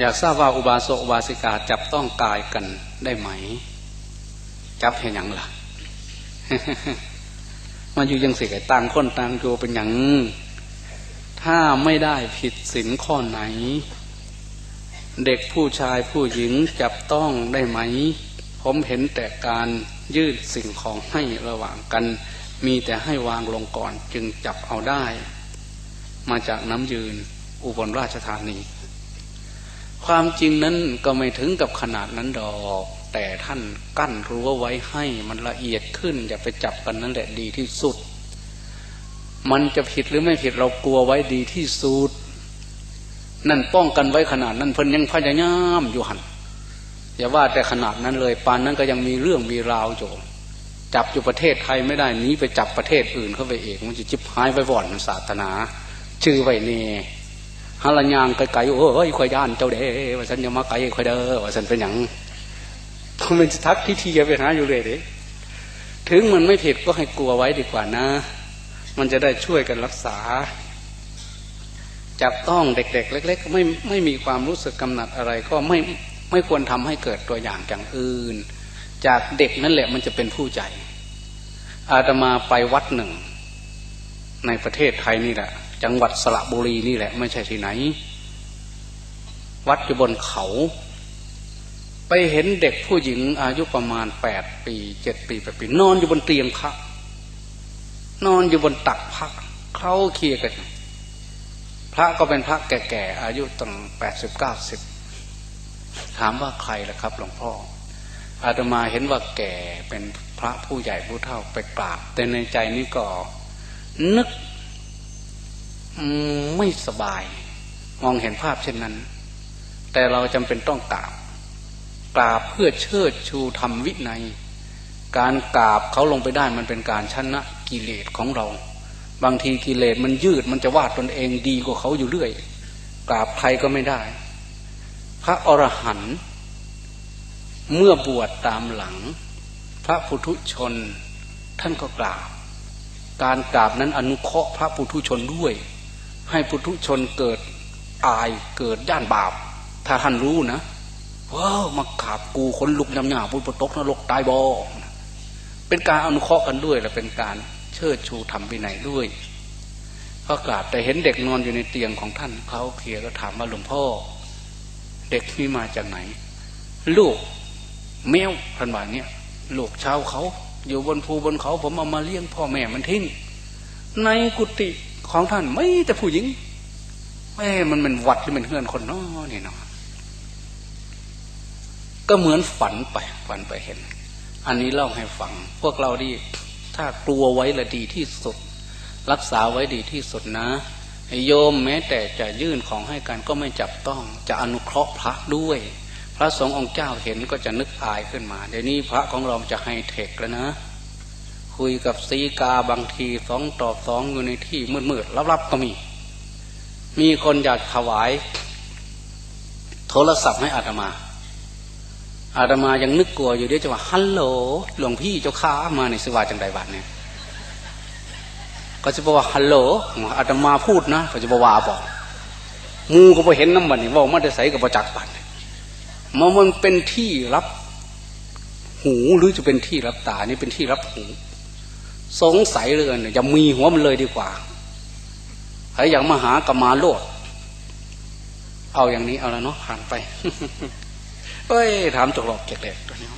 อยากทราบว่าอุบาสกอุบาสิกาจับต้องกายกันได้ไหม จับเห็นยังล่ะมาอยู่ยังสิกต่างคนต่างอยู่เป็นอย่างถ้าไม่ได้ผิดศีลข้อไหน เด็กผู้ชายผู้หญิงจับต้องได้ไหม ผมเห็นแต่การยืดสิ่งของให้ระหว่างกัน มีแต่ให้วางลงก่อนจึงจับเอาได้ มาจากน้ำยืนอุบลราชธานี ความจริงนั้นก็ไม่ถึงกับขนาดนั้นดอก แต่ท่านกั้นรั้วไว้ให้มันละเอียดขึ้น อย่าไปจับกันนั่นแหละดีที่สุด มันจะผิดหรือไม่ผิดเรากลัวไว้ดีที่สุด นั่นป้องกันไว้ขนาดนั้นเพิ่นยังพยายามอยู่หันอย่าว่าแต่ขนาดนั้นเลยปานนั้นก็ยังมีเรื่องมีราวอยู่จับอยู่ประเทศไทยไม่ได้นี้ไปจับประเทศอื่นเข้าไปเองมันจะจิบหายไปบ่อนศาสนา ชื่อไว้เน่ ฮาลยางไกลๆโอ้ยข่อยย่านเจ้าเด้ว่าฉันจะมาไกลข่อยเด้อว่าฉันเป็นอย่างมันเป็นทักที่ทีไปหาอยู่เลยเด้ถึงมันไม่ผิดก็ให้กลัวไว้ดีกว่านะ มันจะได้ช่วยกันรักษา จับต้องเด็ก ๆ เล็ก ๆ ไม่ไม่มีความรู้สึกกำหนัดอะไร ก็ไม่ไม่ควรทำให้เกิดตัวอย่างอย่างอื่น จากเด็กนั่นแหละมันจะเป็นผู้ใจ อาตมาไปวัดหนึ่ง ในประเทศไทยนี่แหละ จังหวัดสระบุรีนี่แหละ ไม่ใช่ที่ไหน วัดอยู่บนเขา ไปเห็นเด็กผู้หญิงอายุประมาณแปดปีเจ็ดปีแปดปี นอนอยู่บนเตียงพระนอนอยู่บนตักพระเขาเคลียกัน พระก็เป็นพระแก่ๆอายุตั้งแปดสิบเก้าสิบถามว่าใครล่ะครับหลวงพ่ออาตมาเห็นว่าแก่เป็นพระผู้ใหญ่ผู้เฒ่าไปกราบแต่ในใจนี้ก็ นึก ไม่สบาย มองเห็นภาพเช่นนั้น แต่เราจำเป็นต้องกราบกราบเพื่อเชิดชูธรรมวินัย การกราบเขาลงไปได้มันเป็นการชนะกิเลสของเรา บางทีกิเลสมันยืดมันจะวาดตนเองดีกว่าเขาอยู่เรื่อย กราบใครก็ไม่ได้ พระอรหันต์เมื่อบวชตามหลัง พระพุทุชนท่านก็กราบ การกราบนั้นอนุเคราะห์พระพุทุชนด้วย ให้พุทุชนเกิดอายเกิดย่านบาป ถ้าท่านรู้นะว้าวมากราบกูคนลุกยำหยาบุญปตกนรกตายบอเป็นการอนุเคราะห์กันด้วยและเป็นการเชิดชูธรรมวินัยด้วยก็กราบแต่เห็นเด็กนอนอยู่ในเตียงของท่านเขาเคลียร์ก็ถามว่าหลวงพ่อ เด็กนี่มาจากไหน ลูกแมวท่านว่าเนี้ยลูกชาวเขา อยู่บนภูบนเขาผมเอามาเลี้ยงพ่อแม่มันทิ้งในกุฏิ ของท่านไม่แต่ผู้หญิงแม่มันเป็นวัดหรือเป็นเฮือนคนน้อนี่เนาะก็เหมือนฝันไปฝันไปเห็น อันนี้เล่าให้ฟัง พวกเราดีถ้ากลัวไว้ละดีที่สุด รักษาไว้ดีที่สุดนะโยมแม้แต่จะยื่นของให้กันก็ไม่จับต้อง จะอนุเคราะห์พระด้วย พระสงฆ์องค์เจ้าเห็นก็จะนึกอายขึ้นมา เดี๋ยวนี้พระของเราจะให้เทคแล้วนะ คุยกับสีกาบางทีสองต่อสองอยู่ในที่มืดๆลับๆก็มี มีคนอยากถวาย โทรศัพท์ให้อาตมา อาตมายังนึกกลัวอยู่เดี๋ยวจะว่าฮัลโหลหลวงพี่เจ้าข้ามาในสวาจังไดบัตเนี่ยก็จะบอกว่าฮัลโหลอาตมาพูดนะก็จะบอกว่าบอกมูก็ไปเห็นน้ำมันนี่ว่ามันจะใส่กับประจักษ์ปันมันมันเป็นที่รับหูหรือจะเป็นที่รับตานี่เป็นที่รับหู สงสัยเลยเนี่ยจะมีหัวมันเลยดีกว่าใครอย่างมหากมาโลด เอาอย่างนี้เอาแล้วเนาะผ่านไปเอ้ยถามจกหลอกเกล็ดตัวนี้